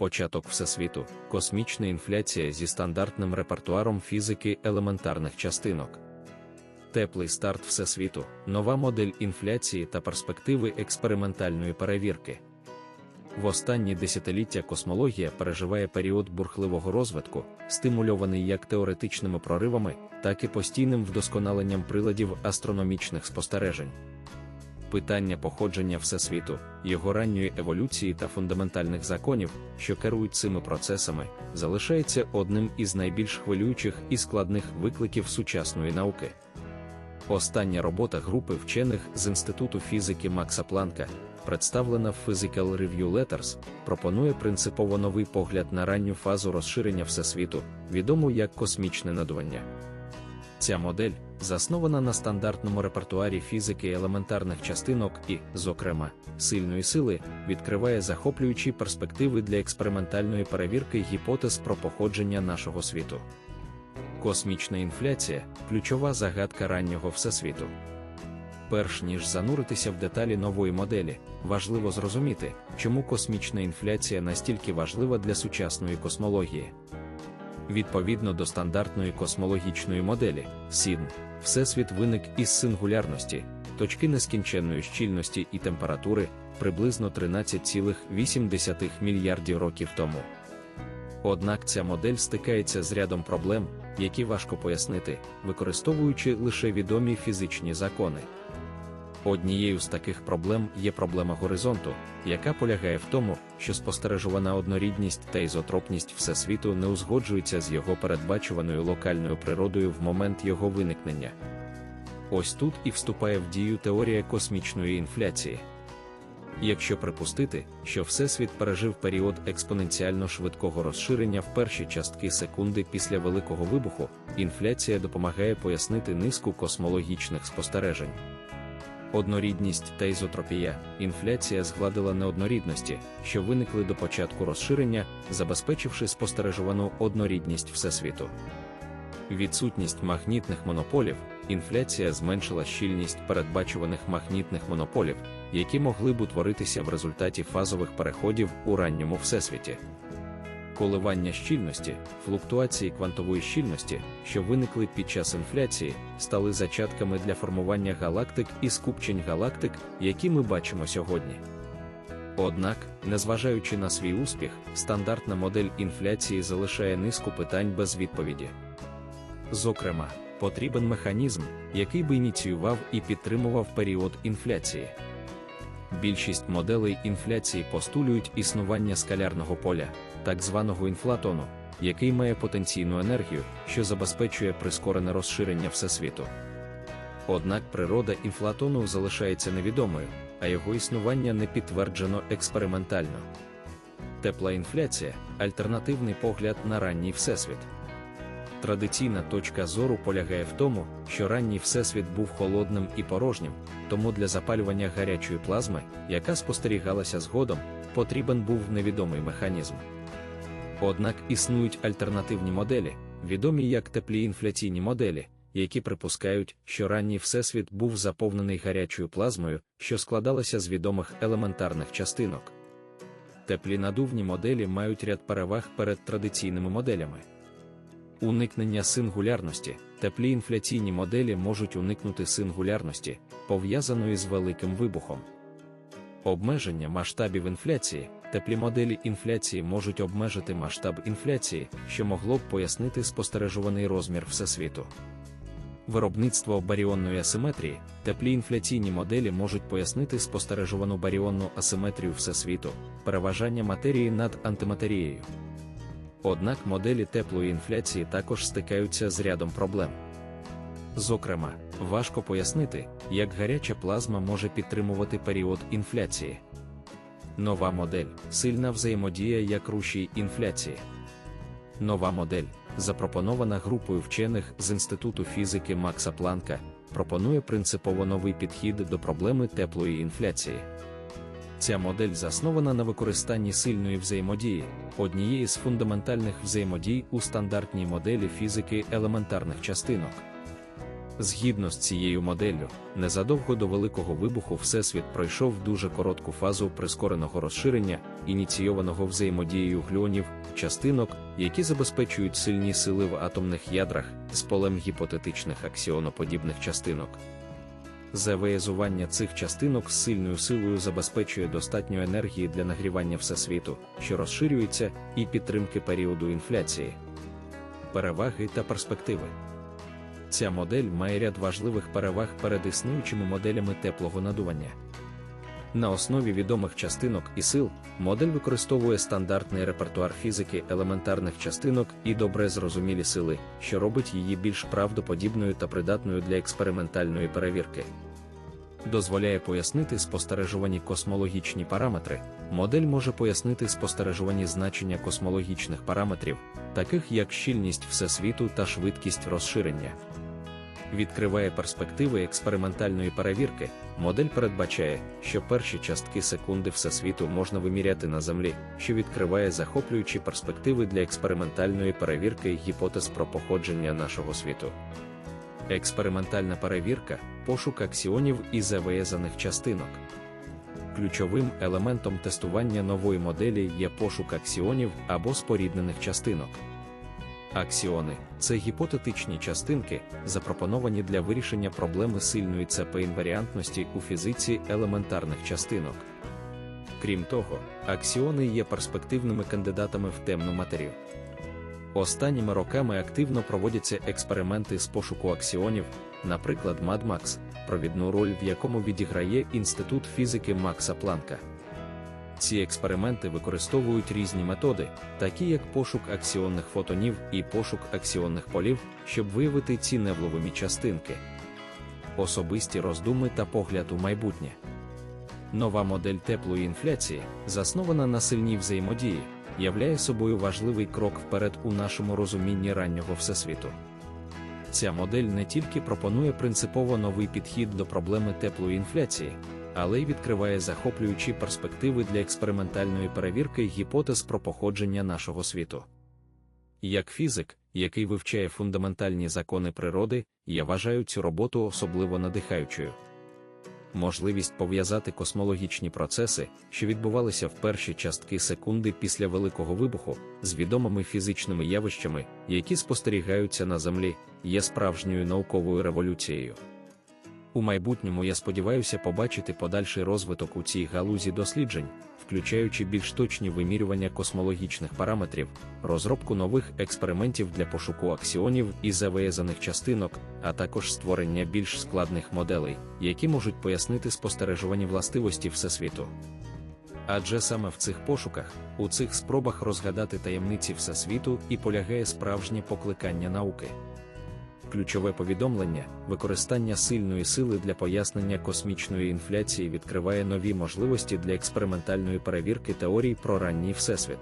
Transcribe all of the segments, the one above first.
початок всесвіту, космічна інфляція зі стандартним репертуаром фізики елементарних частинок. Теплий старт всесвіту, нова модель інфляції та перспективи експериментальної перевірки. В останні десятиліття космологія переживає період бурхливого розвитку, стимульований як теоретичними проривами, так і постійним вдосконаленням приладів астрономічних спостережень. Питання походження Всесвіту, його ранньої еволюції та фундаментальних законів, що керують цими процесами, залишається одним із найбільш хвилюючих і складних викликів сучасної науки. Остання робота групи вчених з Інституту фізики Макса Планка, представлена в Physical Review Letters, пропонує принципово новий погляд на ранню фазу розширення Всесвіту, відому як космічне надування. Ця модель, заснована на стандартному репертуарі фізики елементарних частинок і, зокрема, сильної сили, відкриває захоплюючі перспективи для експериментальної перевірки гіпотез про походження нашого світу. Космічна інфляція ключова загадка раннього всесвіту. Перш ніж зануритися в деталі нової моделі, важливо зрозуміти, чому космічна інфляція настільки важлива для сучасної космології. Відповідно до стандартної космологічної моделі, СІДН, Всесвіт виник із сингулярності, точки нескінченної щільності і температури приблизно 13,8 мільярдів років тому. Однак ця модель стикається з рядом проблем, які важко пояснити, використовуючи лише відомі фізичні закони. Однією з таких проблем є проблема горизонту, яка полягає в тому, що спостережувана однорідність та ізотропність Всесвіту не узгоджується з його передбачуваною локальною природою в момент його виникнення. Ось тут і вступає в дію теорія космічної інфляції. Якщо припустити, що Всесвіт пережив період експоненціально швидкого розширення в перші частки секунди після Великого вибуху, інфляція допомагає пояснити низку космологічних спостережень. Однорідність та ізотропія, інфляція згладила неоднорідності, що виникли до початку розширення, забезпечивши спостережувану однорідність Всесвіту. Відсутність магнітних монополів, інфляція зменшила щільність передбачуваних магнітних монополів, які могли б утворитися в результаті фазових переходів у ранньому всесвіті. Коливання щільності, флуктуації квантової щільності, що виникли під час інфляції, стали зачатками для формування галактик і скупчень галактик, які ми бачимо сьогодні. Однак, незважаючи на свій успіх, стандартна модель інфляції залишає низку питань без відповіді. Зокрема, потрібен механізм, який би ініціював і підтримував період інфляції. Більшість моделей інфляції постулюють існування скалярного поля, так званого інфлатону, який має потенційну енергію, що забезпечує прискорене розширення всесвіту. Однак природа інфлатону залишається невідомою, а його існування не підтверджено експериментально. Тепла інфляція альтернативний погляд на ранній всесвіт. Традиційна точка зору полягає в тому, що ранній всесвіт був холодним і порожнім, тому для запалювання гарячої плазми, яка спостерігалася згодом, потрібен був невідомий механізм. Однак існують альтернативні моделі, відомі як теплі інфляційні моделі, які припускають, що ранній всесвіт був заповнений гарячою плазмою, що складалася з відомих елементарних частинок. Теплі надувні моделі мають ряд переваг перед традиційними моделями. Уникнення сингулярності, теплі інфляційні моделі можуть уникнути сингулярності, пов'язаної з великим вибухом. Обмеження масштабів інфляції, теплі моделі інфляції можуть обмежити масштаб інфляції, що могло б пояснити спостережуваний розмір всесвіту. Виробництво баріонної асиметрії, теплі інфляційні моделі можуть пояснити спостережувану баріонну асиметрію всесвіту, переважання матерії над антиматерією. Однак моделі теплої інфляції також стикаються з рядом проблем. Зокрема, важко пояснити, як гаряча плазма може підтримувати період інфляції. Нова модель сильна взаємодія як рушій інфляції. Нова модель, запропонована групою вчених з Інституту фізики Макса Планка, пропонує принципово новий підхід до проблеми теплої інфляції. Ця модель заснована на використанні сильної взаємодії, однієї з фундаментальних взаємодій у стандартній моделі фізики елементарних частинок. Згідно з цією моделлю, незадовго до Великого вибуху Всесвіт пройшов дуже коротку фазу прискореного розширення, ініційованого взаємодією глюонів, частинок, які забезпечують сильні сили в атомних ядрах з полем гіпотетичних аксіоноподібних частинок. Завеязування цих частинок з сильною силою забезпечує достатньо енергії для нагрівання всесвіту, що розширюється, і підтримки періоду інфляції. Переваги та перспективи. Ця модель має ряд важливих переваг перед існуючими моделями теплого надування. На основі відомих частинок і сил модель використовує стандартний репертуар фізики елементарних частинок і добре зрозумілі сили, що робить її більш правдоподібною та придатною для експериментальної перевірки. Дозволяє пояснити спостережувані космологічні параметри. Модель може пояснити спостережувані значення космологічних параметрів, таких як щільність всесвіту та швидкість розширення відкриває перспективи експериментальної перевірки. Модель передбачає, що перші частки секунди всесвіту можна виміряти на Землі, що відкриває захоплюючі перспективи для експериментальної перевірки гіпотез про походження нашого світу. Експериментальна перевірка пошук аксіонів і зав'язаних частинок. Ключовим елементом тестування нової моделі є пошук аксіонів або споріднених частинок. Аксіони це гіпотетичні частинки, запропоновані для вирішення проблеми сильної ЦП-інваріантності у фізиці елементарних частинок. Крім того, аксіони є перспективними кандидатами в темну матерію. Останніми роками активно проводяться експерименти з пошуку аксіонів, наприклад, MadMax, провідну роль в якому відіграє Інститут фізики Макса Планка. Ці експерименти використовують різні методи, такі як пошук аксіонних фотонів і пошук аксіонних полів, щоб виявити ці невловимі частинки. Особисті роздуми та погляд у майбутнє. Нова модель теплої інфляції, заснована на сильній взаємодії, являє собою важливий крок вперед у нашому розумінні раннього всесвіту. Ця модель не тільки пропонує принципово новий підхід до проблеми теплої інфляції але й відкриває захоплюючі перспективи для експериментальної перевірки гіпотез про походження нашого світу. Як фізик, який вивчає фундаментальні закони природи, я вважаю цю роботу особливо надихаючою. Можливість пов'язати космологічні процеси, що відбувалися в перші частки секунди після Великого вибуху, з відомими фізичними явищами, які спостерігаються на Землі, є справжньою науковою революцією. У майбутньому я сподіваюся побачити подальший розвиток у цій галузі досліджень, включаючи більш точні вимірювання космологічних параметрів, розробку нових експериментів для пошуку аксіонів і завиязаних частинок, а також створення більш складних моделей, які можуть пояснити спостережувані властивості Всесвіту. Адже саме в цих пошуках, у цих спробах розгадати таємниці Всесвіту і полягає справжнє покликання науки ключове повідомлення, використання сильної сили для пояснення космічної інфляції відкриває нові можливості для експериментальної перевірки теорій про ранній всесвіт.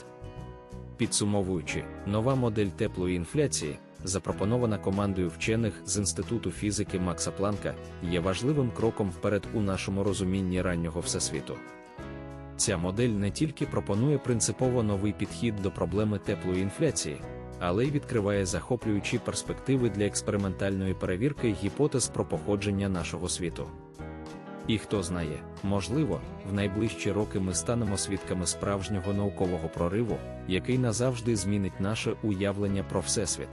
Підсумовуючи, нова модель теплої інфляції, запропонована командою вчених з Інституту фізики Макса Планка, є важливим кроком вперед у нашому розумінні раннього всесвіту. Ця модель не тільки пропонує принципово новий підхід до проблеми теплої інфляції але й відкриває захоплюючі перспективи для експериментальної перевірки гіпотез про походження нашого світу. І хто знає, можливо, в найближчі роки ми станемо свідками справжнього наукового прориву, який назавжди змінить наше уявлення про Всесвіт.